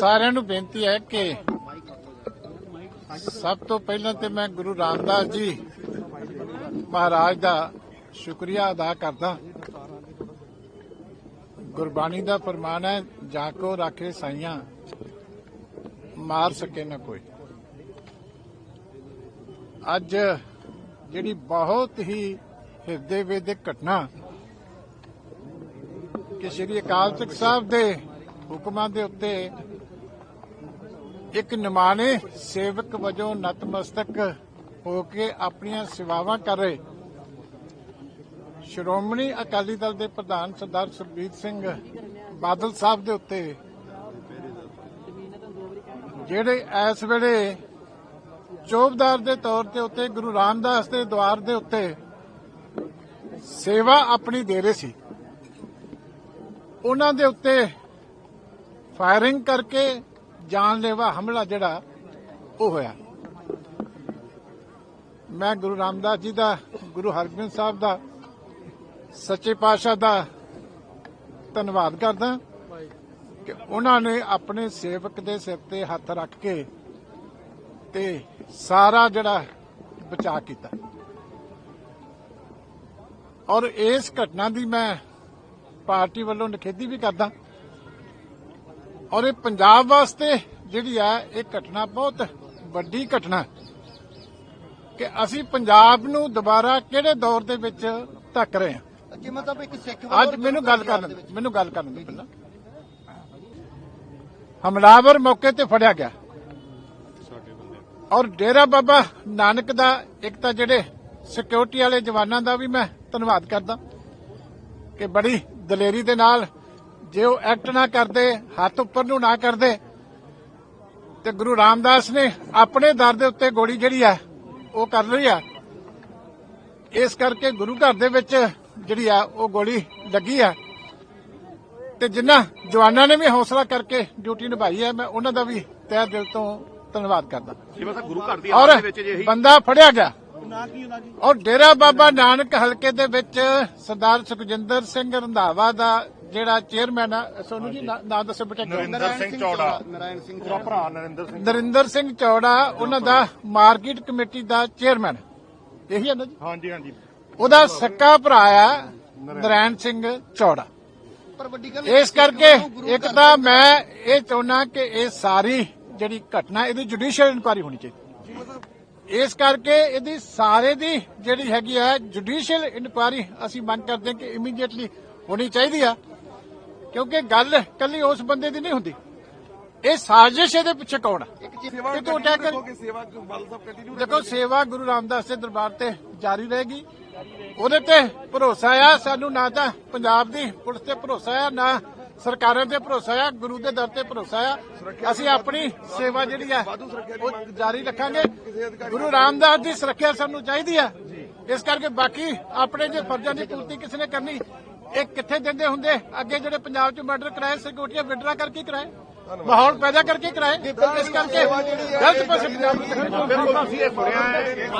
ਸਾਰਿਆਂ ਨੂੰ ਬੇਨਤੀ ਹੈ ਕਿ ਸਭ ਤੋਂ ਪਹਿਲਾਂ ਤੇ ਮੈਂ ਗੁਰੂ ਰਾਮਦਾਸ ਜੀ ਮਹਾਰਾਜ ਦਾ ਸ਼ੁਕਰੀਆ ਅਦਾ ਕਰਦਾ। ਗੁਰਬਾਣੀ ਦਾ ਫਰਮਾਨ ਹੈ, ਜਾ ਕੋ ਰਾਖੇ ਸਾਈਆਂ, ਮਾਰ ਸਕੇ ਨਾ ਕੋਈ। ਅੱਜ ਜਿਹੜੀ ਬਹੁਤ ਹੀ ਹਿਰਦੇ ਵੇਦਕ ਘਟਨਾ ਕਿ ਸ਼੍ਰੀ ਅਕਾਲ ਤਖਤ ਸਾਹਿਬ ਦੇ ਹੁਕਮਾਂ ਦੇ ਉੱਤੇ ਇੱਕ ਨਿਮਾਣੇ ਸੇਵਕ ਵਜੋਂ ਨਤਮਸਤਕ ਹੋ ਕੇ ਆਪਣੀਆਂ ਸੇਵਾਵਾਂ ਕਰ ਰਹੇ। ਸ਼੍ਰੋਮਣੀ ਅਕਾਲੀ ਦਲ ਦੇ ਪ੍ਰਧਾਨ ਸਰਦਾਰ ਸੁਖਬੀਰ ਸਿੰਘ ਬਾਦਲ ਸਾਹਿਬ ਦੇ ਉੱਤੇ, ਜਿਹੜੇ ਇਸ ਵੇਲੇ ਚੋਬਦਾਰ ਦੇ ਤੌਰ ਤੇ ਉੱਤੇ, ਗੁਰੂ ਰਾਮਦਾਸ ਦੇ ਦਵਾਰ ਦੇ ਉੱਤੇ ਸੇਵਾ ਆਪਣੀ ਦੇ ਰਹੇ ਸੀ। ਉਹਨਾਂ ਦੇ ਉੱਤੇ ਫਾਇਰਿੰਗ ਕਰਕੇ ਜਾਨਲੇਵਾ ਹਮਲਾ ਜਿਹੜਾ, ਉਹ ਹੋਇਆ। ਮੈਂ ਗੁਰੂ ਰਾਮਦਾਸ ਜੀ ਦਾ, ਗੁਰੂ ਹਰਗੋਬਿੰਦ ਸਾਹਿਬ ਦਾ, ਸੱਚੇ ਪਾਤਸ਼ਾਹ ਦਾ ਧੰਨਵਾਦ ਕਰਦਾ ਕਿ ਉਹਨਾਂ ਨੇ ਆਪਣੇ ਸੇਵਕ ਦੇ ਸਿਰ ਤੇ ਹੱਥ ਰੱਖ ਕੇ ਤੇ ਸਾਰਾ ਜਿਹੜਾ ਬਚਾਅ ਕੀਤਾ। ਔਰ ਇਸ ਘਟਨਾ ਦੀ ਮੈਂ ਪਾਰਟੀ ਵੱਲੋਂ ਨਿਖੇਧੀ ਵੀ ਕਰਦਾ ਔਰ ਇਹ ਪੰਜਾਬ ਵਾਸਤੇ ਜਿਹੜੀ ਹੈ ਇਹ ਘਟਨਾ ਬਹੁਤ ਵੱਡੀ ਘਟਨਾ ਕਿ ਅਸੀਂ ਪੰਜਾਬ ਨੂੰ ਦੁਬਾਰਾ ਕਿਹੜੇ ਦੌਰ ਦੇ ਵਿੱਚ ਧੱਕ ਰਹੇ ਹਾਂ? ਕਿ ਮਤਲਬ ਇੱਕ ਸਿੱਖ ਅੱਜ ਮੈਨੂੰ ਗੱਲ ਕਰਨ ਮੈਨੂੰ ਗੱਲ ਕਰਨ ਦਿਓ ਪਹਿਲਾਂ। ਹਮਲਾਵਰ ਮੌਕੇ ਤੇ ਫੜਿਆ ਗਿਆ। ਔਰ ਡੇਰਾ ਬਾਬਾ ਨਾਨਕ ਦਾ ਇੱਕ ਤਾਂ ਜਿਹੜੇ ਸਿਕਿਉਰਿਟੀ ਵਾਲੇ ਜਵਾਨਾਂ ਦਾ ਵੀ ਮੈਂ ਧੰਨਵਾਦ ਕਰਦਾ ਕਿ ਬੜੀ ਦਲੇਰੀ ਦੇ ਨਾਲ ਜੇ ਉਹ ਐਕਟ ਨਾ ਕਰਦੇ ਹੱਥ ਉੱਪਰ ਨੂੰ ਨਾ ਕਰਦੇ ਤੇ ਗੁਰੂ ਰਾਮਦਾਸ ਨੇ ਆਪਣੇ ਦਰ ਦੇ ਉੱਤੇ ਗੋਲੀ ਜਿਹੜੀ ਆ ਉਹ ਕਰ ਲਈ ਆ। ਇਸ ਕਰਕੇ ਗੁਰੂ ਘਰ ਦੇ ਵਿੱਚ ਜਿਹੜੀ ਆ ਉਹ ਗੋਲੀ ਲੱਗੀ ਆ। ਤੇ ਜਿਨ੍ਹਾਂ ਜਵਾਨਾਂ ਨੇ ਵੀ ਹੌਸਲਾ ਕਰਕੇ ਡਿਊਟੀ ਨਿਭਾਈ ਹੈ ਮੈਂ ਉਹਨਾਂ ਦਾ ਵੀ ਤਹਿ ਦਿਲ ਤੋਂ ਧੰਨਵਾਦ ਕਰਦਾ। ਜਿਵੇਂ ਤਾਂ ਗੁਰੂ ਘਰ ਦੀ ਔਰ ਆਵਾਜ਼ ਦੇ ਵਿੱਚ ਜੇ ਇਹੀ ਬੰਦਾ ਫੜਿਆ ਗਿਆ। ਔਰ ਡੇਰਾ ਬਾਬਾ ਨਾਨਕ ਹਲਕੇ ਦੇ ਵਿੱਚ ਸਰਦਾਰ ਸੁਖਜਿੰਦਰ ਸਿੰਘ ਰੰਧਾਵਾ ਦਾ ਜਿਹੜਾ ਚੇਅਰਮੈਨ ਆ ਸੋਨੂੰ ਜੀ ਨਾਂ ਨਾਂ ਦੱਸੋ ਬੇਟਾ ਨਰਿੰਦਰ ਸਿੰਘ ਚੌੜਾ। ਨਰਾਇਣ ਸਿੰਘ ਮੇਰਾ ਭਰਾ ਨਰਿੰਦਰ ਸਿੰਘ ਨਰਿੰਦਰ ਸਿੰਘ ਚੌੜਾ ਉਹਨਾਂ ਦਾ ਮਾਰਕੀਟ ਕਮੇਟੀ ਦਾ ਚੇਅਰਮੈਨ ਇਹੀ ਹੈ ਨਾ ਜੀ? ਹਾਂਜੀ ਹਾਂਜੀ। ਉਹਦਾ ਸੱਕਾ ਭਰਾ ਆ ਨਰੈਣ ਸਿੰਘ ਚੌੜਾ। ਪਰ ਵੱਡੀ ਗੱਲ ਇਸ ਕਰਕੇ ਇੱਕ ਤਾਂ ਮੈਂ ਇਹ ਚਾਹੁੰਦਾ ਕਿ ਇਹ ਸਾਰੀ ਜਿਹੜੀ ਘਟਨਾ ਇਹਦੀ ਜੁਡੀਸ਼ੀਅਲ ਇਨਕੁਆਰੀ ਹੋਣੀ ਚਾਹੀਦੀ। ਇਸ ਕਰਕੇ ਇਹਦੀ ਸਾਰੇ ਦੀ ਜਿਹੜੀ ਹੈਗੀ ਹੈ ਜੁਡੀਸ਼ੀਅਲ ਇਨਕੁਆਰੀ ਅਸੀਂ ਮੰਗ ਕਰਦੇ ਹਾਂ ਕਿ ਇਮੀਡੀਏਟਲੀ ਹੋਣੀ ਚਾਹੀਦੀ ਆ। ਕਿਉਂਕਿ ਗੱਲ ਕੱਲੀ ਉਸ ਬੰਦੇ ਦੀ ਨਹੀਂ ਹੁੰਦੀ। ਇਹ ਸਾਜ਼ਿਸ਼ ਇਹਦੇ ਪਿੱਛੇ ਕੌਣ ਆ? ਕਿ ਤੂੰ ਅਟੈਕ ਕਰ ਦੇਖੋ ਸੇਵਾ ਗੁਰੂ ਰਾਮਦਾਸ ਦੇ ਦਰਬਾਰ ਤੇ ਜਾਰੀ ਰਹੇਗੀ। ਉਹਦੇ ਤੇ ਭਰੋਸਾ ਆ ਸਾਨੂੰ ਨਾ ਤਾਂ ਪੰਜਾਬ ਦੀ ਪੁਲਿਸ ਤੇ ਭਰੋਸਾ ਆ ਨਾ ਸਰਕਾਰਾਂ ਤੇ ਭਰੋਸਾ ਆ ਗੁਰੂ ਦੇ ਦਰ ਤੇ ਭਰੋਸਾ ਆ। ਅਸੀਂ ਆਪਣੀ ਸੇਵਾ ਜਿਹੜੀ ਆ ਉਹ ਜਾਰੀ ਰੱਖਾਂਗੇ। ਗੁਰੂ ਰਾਮਦਾਸ ਦੀ ਸੁਰੱਖਿਆ ਸਾਨੂੰ ਚਾਹੀਦੀ ਆ। ਇਸ ਕਰਕੇ ਬਾਕੀ ਆਪਣੇ ਜੇ ਫਰਜ਼ਾਂ ਦੀ ਪੂਰਤੀ ਕਿਸੇ ਨੇ ਕਰਨੀ ਇਹ ਕਿੱਥੇ ਦਿੰਦੇ ਹੁੰਦੇ? ਅੱਗੇ ਜਿਹੜੇ ਪੰਜਾਬ 'ਚ ਮਰਡਰ ਕਰਾਏ ਸਿਕਿਉਰਟੀਆਂ ਵਿਡਰਾ ਕਰਕੇ ਕਰਾਏ? ਮਾਹੌਲ ਪੈਦਾ ਕਰਕੇ ਕਰਾਏ? ਇਸ ਕਰਕੇ ਗਲਤ ਪਾਸੇ ਪੰਜਾਬ ਨੂੰ ਬਿਲਕੁਲ ਅਸੀਂ ਇਹ ਸੁਣਿਆ ਹੈ।